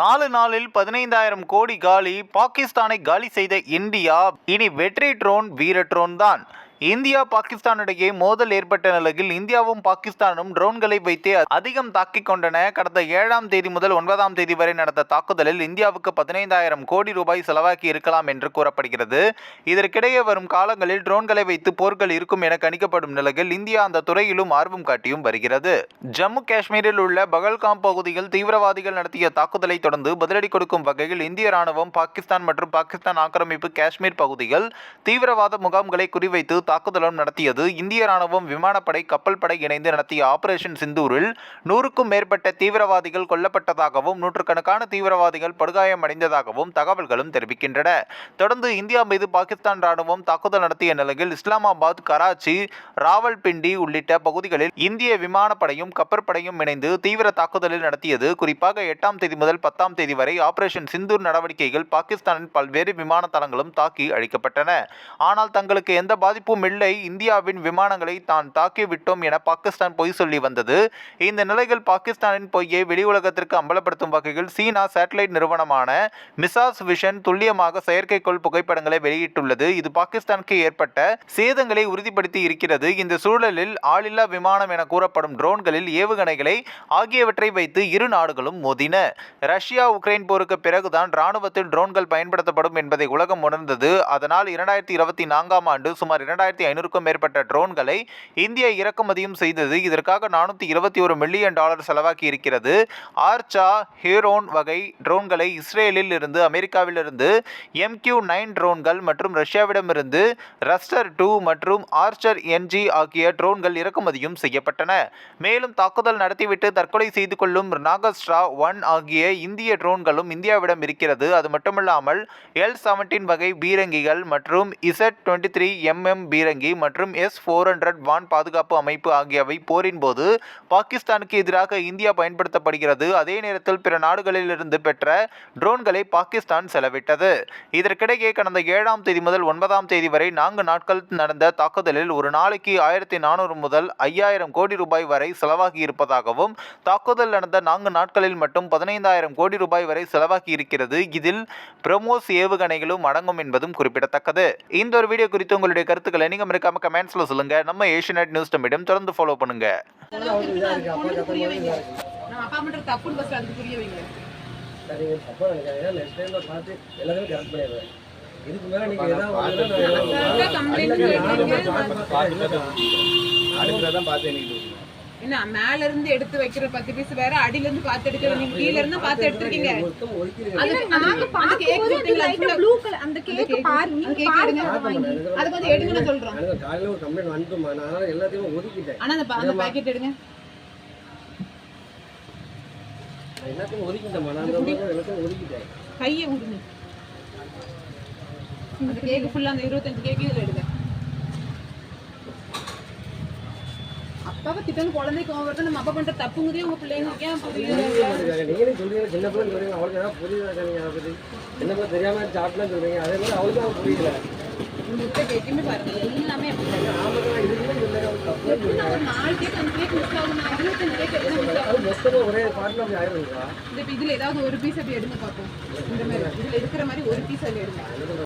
நாலு நாளில் பதினைந்தாயிரம் கோடி காலி பாகிஸ்தானை காலி செய்த இந்தியா இனி வெற்றி ட்ரோன் வீர ட்ரோன் தான். இந்தியா பாகிஸ்தான் இடையே மோதல் ஏற்பட்ட நிலையில் இந்தியாவும் பாகிஸ்தானும் ட்ரோன்களை வைத்தே அதிகம் தாக்கிக் கொண்டன. கடந்த ஏழாம் தேதி முதல் ஒன்பதாம் தேதி வரை நடந்த தாக்குதலில் இந்தியாவுக்கு பதினைந்தாயிரம் கோடி ரூபாய் செலவாக்கி இருக்கலாம் என்று கூறப்படுகிறது. இதற்கிடையே வரும் காலங்களில் ட்ரோன்களை வைத்து போர்கள் இருக்கும் என கணிக்கப்படும் நிலையில் இந்தியா அந்த துறையிலும் ஆர்வம் காட்டியும் வருகிறது. ஜம்மு காஷ்மீரில் உள்ள பகல்காம் பகுதியில் தீவிரவாதிகள் நடத்திய தாக்குதலை தொடர்ந்து பதிலடி கொடுக்கும் வகையில் இந்திய ராணுவம் பாகிஸ்தான் மற்றும் பாகிஸ்தான் ஆக்கிரமிப்பு காஷ்மீர் பகுதிகள் தீவிரவாத முகாம்களை குறிவைத்து தாக்குதலும் நடத்தியது. இந்திய ராணுவம் விமானப்படை கப்பல் படை இணைந்து நடத்திய ஆபரேஷன் சிந்தூரில் நூறுக்கும் மேற்பட்ட தீவிரவாதிகள் கொல்லப்பட்டதாகவும் நூற்றுக்கணக்கான தீவிரவாதிகள் படுகாயமடைந்ததாகவும் தகவல்களும் தெரிவிக்கின்றன. தொடர்ந்து இந்தியா மீது பாகிஸ்தான் ராணுவம் தாக்குதல் நடத்திய நிலையில் இஸ்லாமாபாத் கராச்சி ராவல்பிண்டி உள்ளிட்ட பகுதிகளில் இந்திய விமானப்படையும் கப்பற்படையும் இணைந்து தீவிர தாக்குதலில் நடத்தியது. குறிப்பாக எட்டாம் தேதி முதல் பத்தாம் தேதி வரை ஆபரேஷன் சிந்தூர் நடவடிக்கைகள் பாகிஸ்தானின் பல்வேறு விமான தளங்களும் தாக்கி அழிக்கப்பட்டன. ஆனால் தங்களுக்கு எந்த பாதிப்பும் இல்லை இந்தியாவின் விமானங்களை தான் தாக்கிவிட்டோம் என பாகிஸ்தான் பொய் சொல்லி வந்தது. இந்த நிலையில் பாகிஸ்தானின் பொய்யை வெளி உலகத்திற்கு அம்பலப்படுத்தும் வகையில் சீனா சேட்டலைட் நிறுவனமான மிசாஸ் விஷன் துல்லியமாக செயற்கைக்கோள் புகைப்படங்களை வெளியிட்டுள்ளது. இது பாகிஸ்தானுக்கு ஏற்பட்ட சேதங்களை உறுதிப்படுத்தி இருக்கிறது. இந்த சூழலில் ஆளில்லா விமானம் என கூறப்படும் ட்ரோன்களில் ஏவுகணைகளை ஆகியவற்றை வைத்து இரு நாடுகளும் மோதின. ரஷ்யா உக்ரைன் போருக்கு பிறகுதான் ராணுவத்தில் ட்ரோன்கள் பயன்படுத்தப்படும் என்பதை உலகம் உணர்ந்தது. அதனால் இரண்டாயிரத்தி இருபத்தி நான்காம் ஆண்டு சுமார் இரண்டாயிரத்தி ஐநூறுக்கும் மேற்பட்ட ட்ரோன்களை இந்தியா இறக்குமதியும் செய்தது. இதற்காக நானூற்றி இருபத்தி ஒரு மில்லியன் டாலர் செலவாக்கி இருக்கிறது. ஆர்ச்சா ஹீரோன் வகை ட்ரோன்களை இஸ்ரேலில் இருந்து அமெரிக்காவிலிருந்து எம்கியூ நைன் ட்ரோன்கள் மற்றும் ரஷ்யாவிடமிருந்து ரஸ்டர் டூ மற்றும் ஆர்ச்சர் என்ஜி ஆகிய ட்ரோன்கள் இறக்குமதியும் செய்யப்பட்டன. மேலும் தாக்குதல் நடத்திவிட்டு தற்கொலை செய்து கொள்ளும் நாகஸ்ட்ரா ஒன் ஆகிய இந்திய ட்ரோன்களும் இந்தியாவிடம் இருக்கிறது. அது மட்டுமல்லாமல் எல் செவன்டீன் வகை பீரங்கிகள் மற்றும் இசட் டுவெண்ட்டி த்ரீ எம்எம் பீரங்கி மற்றும் எஸ் ஃபோர் ஹண்ட்ரட் வான் பாதுகாப்பு அமைப்பு ஆகியவை போரின் போது பாகிஸ்தானுக்கு எதிராக இந்தியா பயன்படுத்தப்படுகிறது. அதே நேரத்தில் பிற நாடுகளிலிருந்து பெற்ற ட்ரோன்களை பாகிஸ்தான் செலவிட்டது. இதற்கிடையே கடந்த ஏழாம் தேதி முதல் ஒன்பதாம் தேதி வரை நான்கு நாட்கள் நடந்த தாக்குதலில் ஒரு நாளைக்கு ஆயிரத்தி நானூறு முதல் ஐயாயிரம் கோடி ரூபாய் வரை செலவாகி இருப்பதாகவும் தாக்குதல் நடந்த நான்கு நாட்களில் மட்டும் பதினைந்தாயிரம் கோடி ரூபாய் வரை செலவாகி இருக்கிறது. இதில் பிரமோஸ் ஏவுகணைகளும் அடங்கும் என்பதும் குறிப்பிடத்தக்கது. இந்த ஒரு வீடியோ குறித்து உங்களுடைய கருத்துக்களை நீங்கள் மறக்காம கமெண்ட்ஸில் சொல்லுங்க. நம்ம ஏஷியநெட் நியூஸ் மீடியம் தொடர்ந்து ஃபாலோ பண்ணுங்க. சரிங்க நினைக்காதீங்க நெக்ஸ்ட் பார்த்து எல்லாத்தையும் கரெக்ட் பண்ணிடுறேன் இதுக்கு மேல நீங்க ஏதாவது அடுத்ததான் பார்த்து எனக்கு என்ன மேல இருந்து எடுத்து வைக்கிற பத்து பீஸ் வேற அடியில இருந்து பார்த்து எடுக்கிற நீங்க கீழ இருந்து பார்த்து எடுத்திருக்கீங்க. மொத்தம் ஒதுக்கி அது நாங்க அந்த கேக் அது ப்ளூ கலர் அந்த நீங்க எடுங்க. அதை வாங்கி. அது கொஞ்சம் எடுங்கன்னு சொல்றோம். எனக்கு காலையில ஒரு நான் எல்லாத்தையும் ஒதுக்கிட்டேன். ஆனா அந்த பாக்கெட் எடுங்க. எல்லாத்தையும் ஒதுக்கிட்டேன் நான் அந்த மாதிரி எல்லாத்தையும் ஒதுக்கிட்டேன். கையை விடுங்க அந்த கேக் ஃபுல்லா அந்த இருபத்தஞ்சு கேக் இதுல எடுங்க. அப்பாவை திட்டம் குழந்தைக்கு கோவம் வருது நம்ம அப்பா பண்ற தப்புங்கிறதே உங்க பிள்ளைங்களுக்கு ஏன் புரியல நீங்களே சொல்றீங்க. சின்ன பிள்ளை சொல்றீங்க அவளுக்கு ஏதாவது புரியுதா நீங்க அதை பத்தி சின்ன பிள்ளை தெரியாம சாப்பிடலாம் சொல்றீங்க அதே மாதிரி அவளுக்கு அவன் புரியல முட்டை கேக்குமே பாருங்க எல்லாமே அப்படி இதுல ஏதாவது ஒரு பீஸ் அப்படி எடுங்க பார்ப்போம் இந்த மாதிரி இதுல இருக்கிற மாதிரி ஒரு பீஸ் அதுல எடுங்க. என்ன